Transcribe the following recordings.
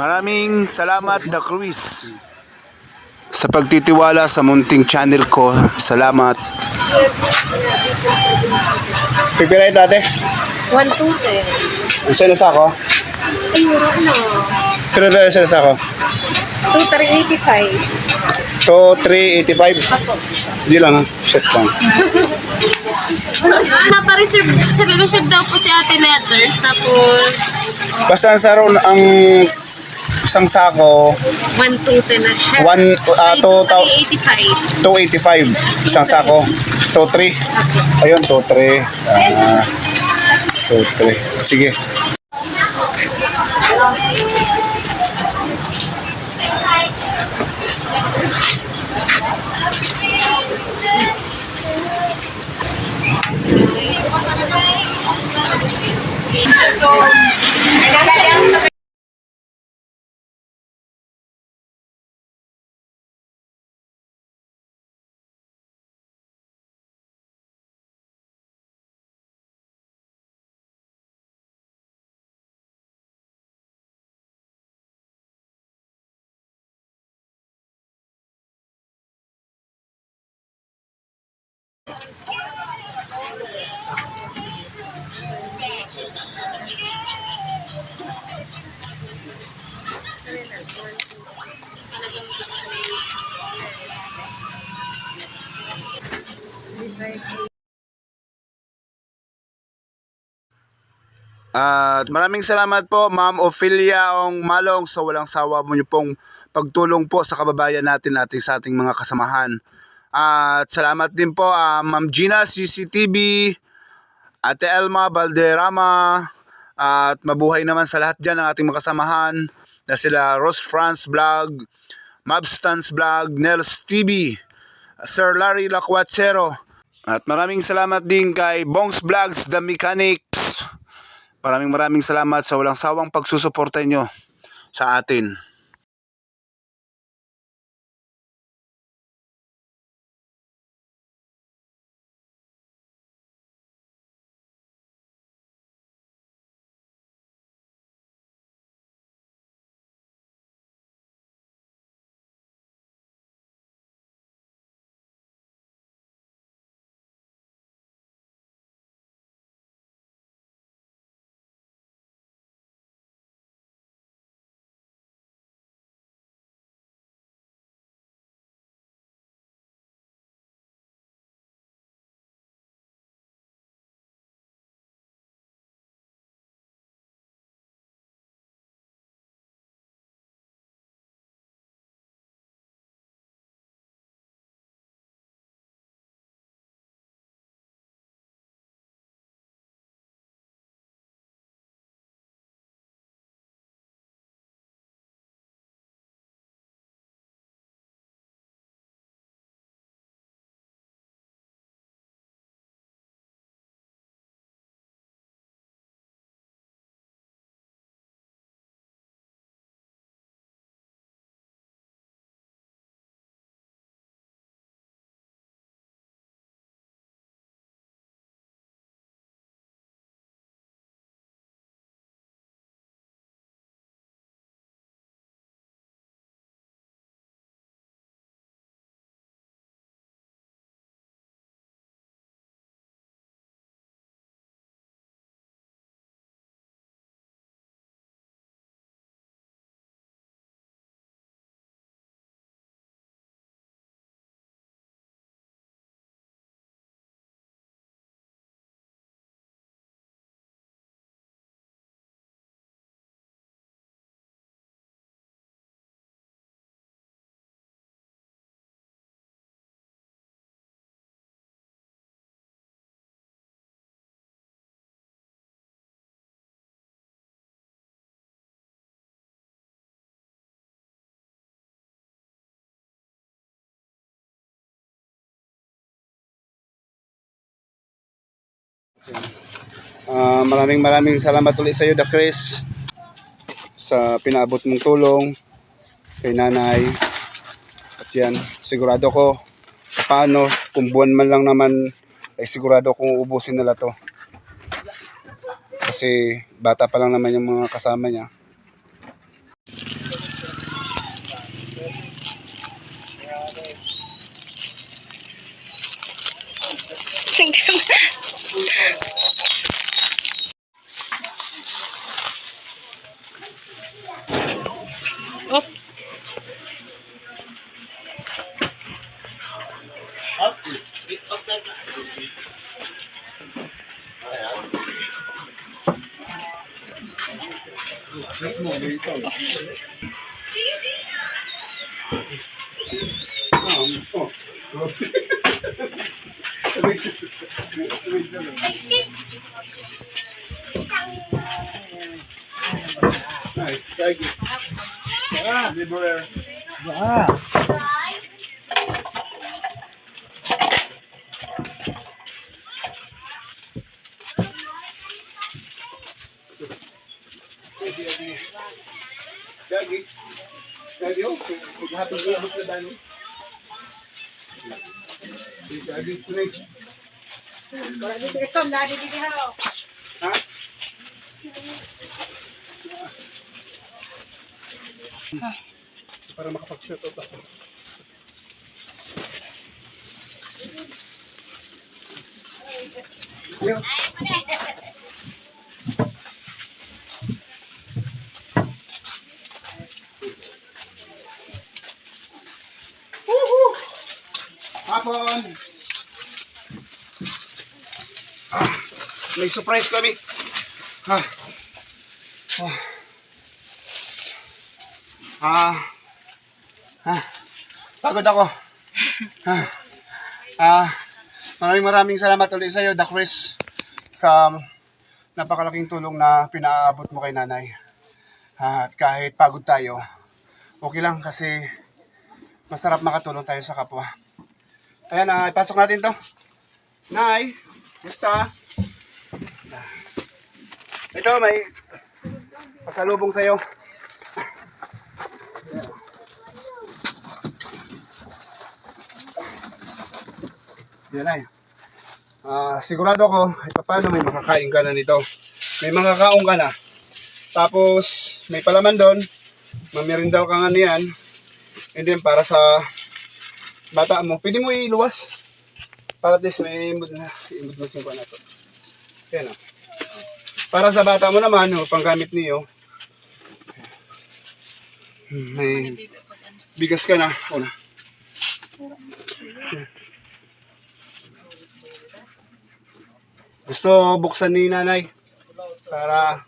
Maraming salamat, The Cruise. Sa pagtitiwala sa munting channel ko. Salamat. Pipiray dati. 1, 2, 10. Isa na sa ako. Ay, mura na. Pero pero isa na sa ako. 2, 385. To 385. Ako. Di lang ha. Shit lang. Napa-reserve, sabi reserve daw po si ate letter. Tapos, Basta ang saro ang isang sako 1, 2, 10 na siya. One, ah, Ay, two 2, thou- 385. 285 isang sako. To 3. Ayun, to 3. Ah, to 3. Sige. At maraming salamat po Ma'am Ophelia Ong Malong sa walang sawa mo niyo pong pagtulong po sa kababayan natin at sa ating mga kasamahan. At salamat din po ah, Ma'am Gina CCTV, Ate Elma Valderrama, at mabuhay naman sa lahat dyan ng ating mga kasamahan na sila Rose France Vlog, Mabstans Vlog, Nels TV, Sir Larry Lacuatsero. At maraming salamat din kay Bongs Vlogs The Mechanics. Maraming maraming salamat sa walang sawang pagsusuporta nyo sa atin. Ah, maraming maraming salamat ulit sa iyo, Da Chris, sa pinaabot mong tulong kay nanay. At yan, sigurado ko, paano, kung buwan man lang naman, ay sigurado kong ubusin nila to. Kasi bata pa lang naman yung mga kasama niya. Oops. Thank you. Gagi. Gagi, oh. Maghapon ko abot na dano. Gagi, tunay. Ito, lagi dito ha. Ha? Para makapag-shut out ako. Yeah. Hapon! Ah, may surprise kami. Ah. Ah. Ah. Ah. Pagod ako. Ah. Ah. Maraming maraming salamat ulit sa iyo, Doc Chris, sa napakalaking tulong na pinaabot mo kay nanay. Ah, At kahit pagod tayo, okay lang kasi masarap makatulong tayo sa kapwa. Kaya na, ipasok natin to. Nay, gusta? Ito, may pasalubong sa'yo. Yan ay. Ah, sigurado ko, ay paano may makakain ka na nito. May makakaon ka na. Tapos, may palaman doon. Mamirindaw ka nga niyan. And then, para sa bata mo, pwede mo iluwas. Para at least may imod na, imod mo siyang na to. Yan o. Para sa bata mo naman, o panggamit niyo, may bigas ka na. Una. Gusto buksan ni nanay para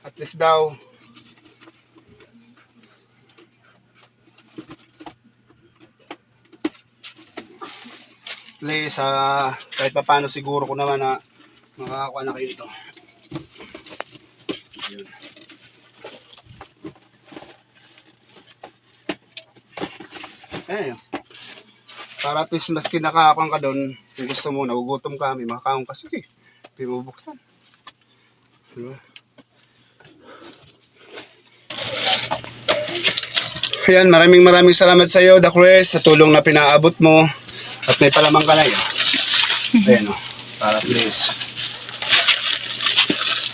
at least daw least ah, kahit pa paano siguro ko naman na makakakuha na kayo nito. Yun. Eh, para at least maski nakakakuha ka doon, kung gusto mo, nagugutom ka, may makakaon ka, sige, pibubuksan. Diba? Ayan, maraming maraming salamat sa iyo, Chris, sa tulong na pinaabot mo. At may palamang ka na yun. Ayan o, para please.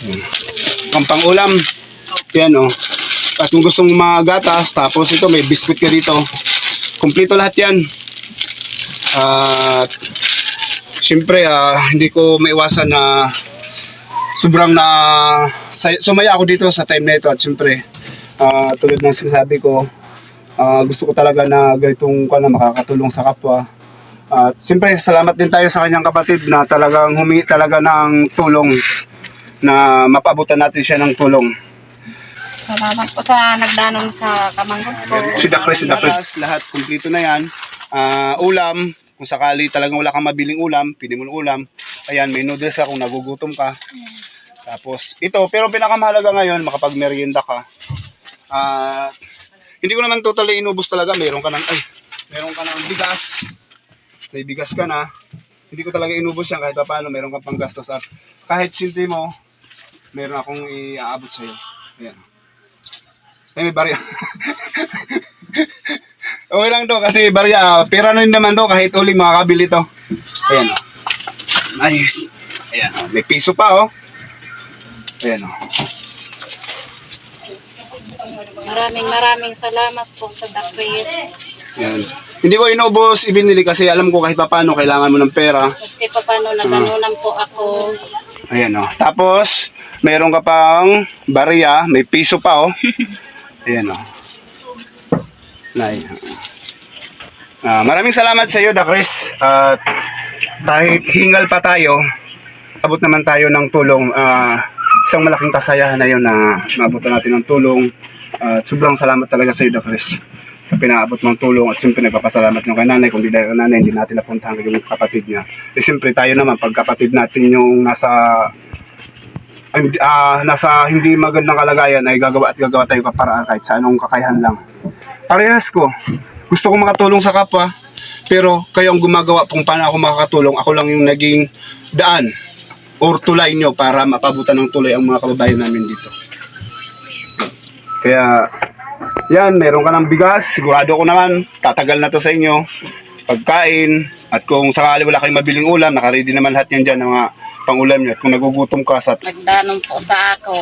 Ayan. Ang pang-ulam, yan o. At kung gusto mong mga tapos ito may biscuit ka dito. Kompleto lahat yan. At Siyempre, ah, hindi ko maiwasan na sobrang na sumaya ako dito sa time na ito at siyempre, ah, tulad ng sinasabi ko, ah, gusto ko talaga na ganitong ka na makakatulong sa kapwa. At siyempre, salamat din tayo sa kanyang kapatid na talagang humingi talaga ng tulong na mapabutan natin siya ng tulong. Salamat po sa nagdanong sa kamangkot ko. Si Dakres, si Dakres. Lahat, kumplito na yan. Ah, ulam, kung sakali talagang wala kang mabiling ulam, pili mo ulam. Ayan, may noodles ka kung nagugutom ka. Tapos, ito, pero pinakamahalaga ngayon, makapag-merienda ka. Ah, hindi ko naman totally inubos talaga. Meron ka ng, ay, meron ka ng bigas. May bigas ka na. Hindi ko talaga inubos yan kahit pa paano, meron ka pang gastos. At kahit sinti mo, meron akong iaabot sa'yo. Ayan. Ay, may barya. okay lang to kasi barya. Pera na rin naman to kahit uling makakabili to. Ayan. oh. Nice. Ayan. oh. May piso pa oh. Ayan oh. Maraming maraming salamat po sa Dakris. Ayan. Hindi ko inubos ibinili kasi alam ko kahit pa paano kailangan mo ng pera. Kasi pa paano naganunan po ako. Ayan oh. Tapos, meron ka pang barya. May piso pa oh. Ayan oh. Nay. Ah, maraming salamat sa iyo, Dakris. At kahit hingal pa tayo, abot naman tayo ng tulong. ah, isang malaking kasayahan na yun na maabutan natin ng tulong. At sobrang salamat talaga sa iyo, Da Chris, sa pinaabot mong tulong at siyempre nagpapasalamat yung kay nanay. Kung di dahil nanay, hindi natin napuntahan yung kapatid niya. Eh siyempre tayo naman, pag kapatid natin yung nasa ah, nasa hindi magandang kalagayan ay gagawa at gagawa tayo kaparaan kahit sa anong kakayahan lang. Parehas ko. Gusto kong makatulong sa kapwa, pero kayo ang gumagawa kung paano ako makakatulong. Ako lang yung naging daan or tulay nyo para mapabutan ng tuloy ang mga kababayan namin dito. Kaya, yan, meron ka ng bigas. Sigurado ko naman, tatagal na to sa inyo. Pagkain, at kung sakali wala kayong mabiling ulam, nakaready naman lahat yan dyan ng mga pangulam nyo. At kung nagugutom ka sa Nagdanon po sa ako.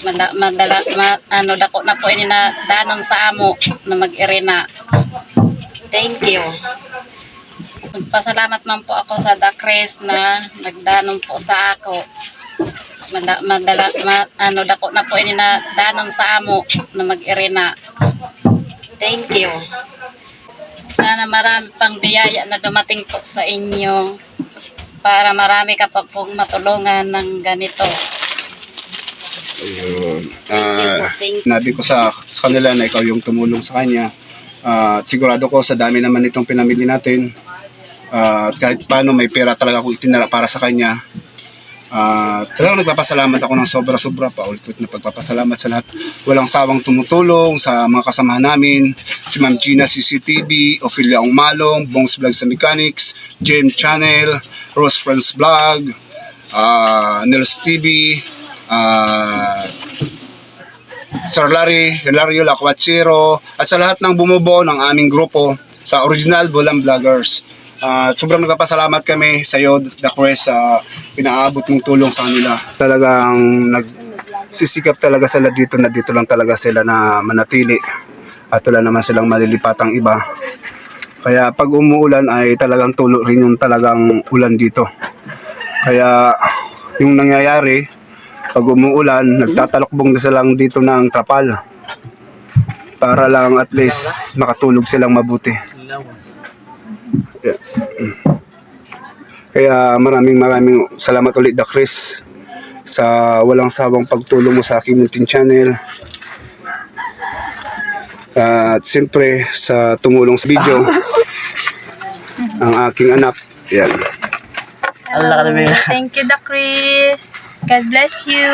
Mada, madala, ma, ano, dako na po ini na danon sa amo na mag-irina. Thank you. Magpasalamat man po ako sa Dakres na nagdanon po sa ako. Mada, madala, ma, ano, dako na po ini na danon sa amo na mag-irina. Thank you. Sana marami pang biyaya na dumating po sa inyo para marami ka pa pong matulungan ng ganito. Ayun. Po, Ah. Sinabi ko sa, sa kanila na ikaw yung tumulong sa kanya. At sigurado ko sa dami naman itong pinamili natin. at kahit paano may pera talaga ako itinara para sa kanya. Ah, talagang nagpapasalamat ako ng sobra-sobra pa. Ulit na pagpapasalamat sa lahat. Walang sawang tumutulong sa mga kasamahan namin. Si Ma'am Gina CCTV, Ophelia Ong Malong, Bongs Vlog sa Mechanics, James Channel, Rose Friends Vlog, ah Nels TV, ah Sir Larry, Hilario Lacuachero, at sa lahat ng bumubuo ng aming grupo sa Original Bulang Vloggers. At sobrang nagpapasalamat kami sa iyo, The Quest, sa pinaabot ng tulong sa kanila. Talagang nagsisikap talaga sila dito na dito lang talaga sila na manatili. At wala naman silang malilipatang iba. Kaya pag umuulan ay talagang tulo rin yung talagang ulan dito. Kaya yung nangyayari, pag umuulan, nagtatalokbong na silang dito ng trapal. Para lang at least makatulog silang mabuti. Yeah. Kaya maraming maraming salamat ulit Da Chris sa walang sawang pagtulong mo sa aking munting channel. At siyempre sa tumulong sa video ang aking anak. Yan. Thank you, Da Chris. God bless you.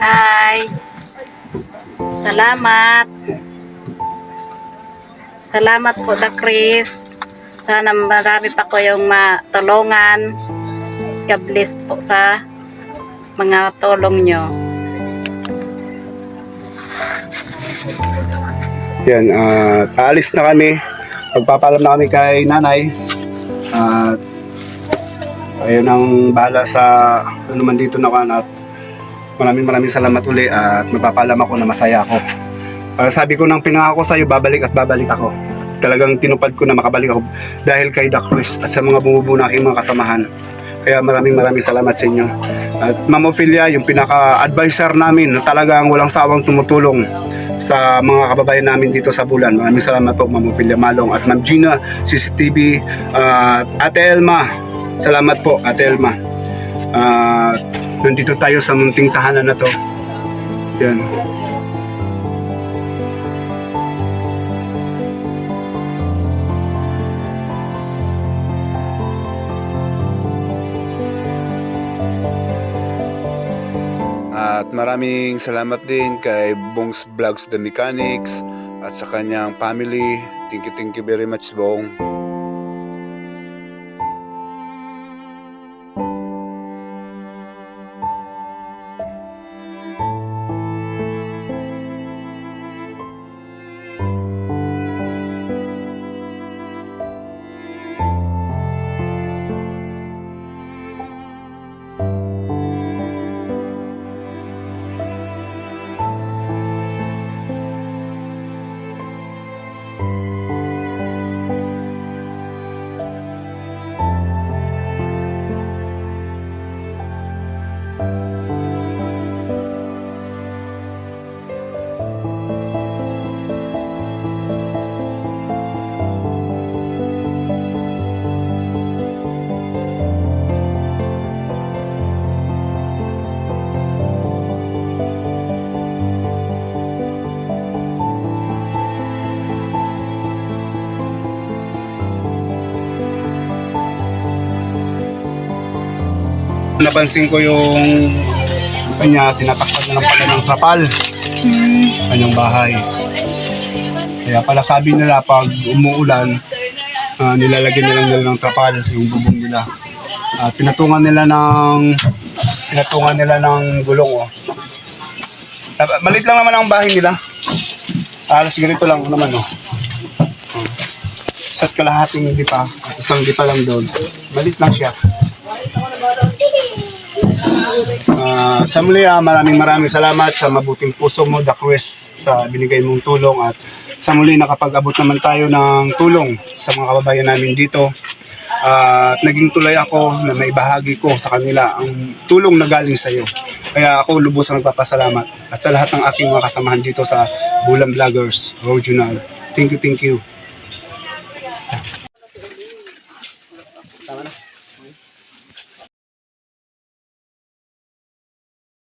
Hi. Salamat. Salamat po, Da Chris. Sana marami pa ko yung matulungan. God bless po sa mga tulong nyo. Yan, at aalis na kami. Magpapalam na kami kay nanay. At ayun ang bahala sa ano man dito na kan at maraming maraming salamat uli at magpapalam ako na masaya ako. Para sabi ko nang pinangako sa iyo, babalik at babalik ako. Talagang tinupad ko na makabalik ako dahil kay The Cruz at sa mga bumubuo na aking mga kasamahan. Kaya maraming maraming salamat sa inyo. At Ma'am Ophelia, yung pinaka-advisor namin na talagang walang sawang tumutulong sa mga kababayan namin dito sa Bulan. Maraming salamat po Ma'am Ophelia Malong at Ma'am Gina, CCTV, at Ate Elma. Salamat po Ate Elma. At nandito tayo sa munting tahanan na to. Yan. Maraming salamat din kay Bongs Vlogs The Mechanics at sa kanyang family. Thank you, thank you very much, Bong. Napansin ko yung kanya, tinatakpan na lang pala ng trapal. Kanyang bahay. Kaya pala sabi nila pag umuulan, ah, nilalagyan na lang nila ng trapal yung bubong nila. At pinatungan nila ng pinatungan nila ng gulong oh. Ah, Malit lang naman ang bahay nila. Alas ganito lang naman oh. Isa't kalahating dipa, at isang dipa lang doon. Malit lang siya. Muli, ah, maraming maraming salamat sa mabuting puso mo, The Chris, sa binigay mong tulong at sa muli nakapag-abot naman tayo ng tulong sa mga kababayan namin dito. Ah, at naging tulay ako na may bahagi ko sa kanila ang tulong na galing sa iyo. Kaya ako lubos ang nagpapasalamat at sa lahat ng aking mga kasamahan dito sa Bulan Vloggers Original. Thank you, thank you.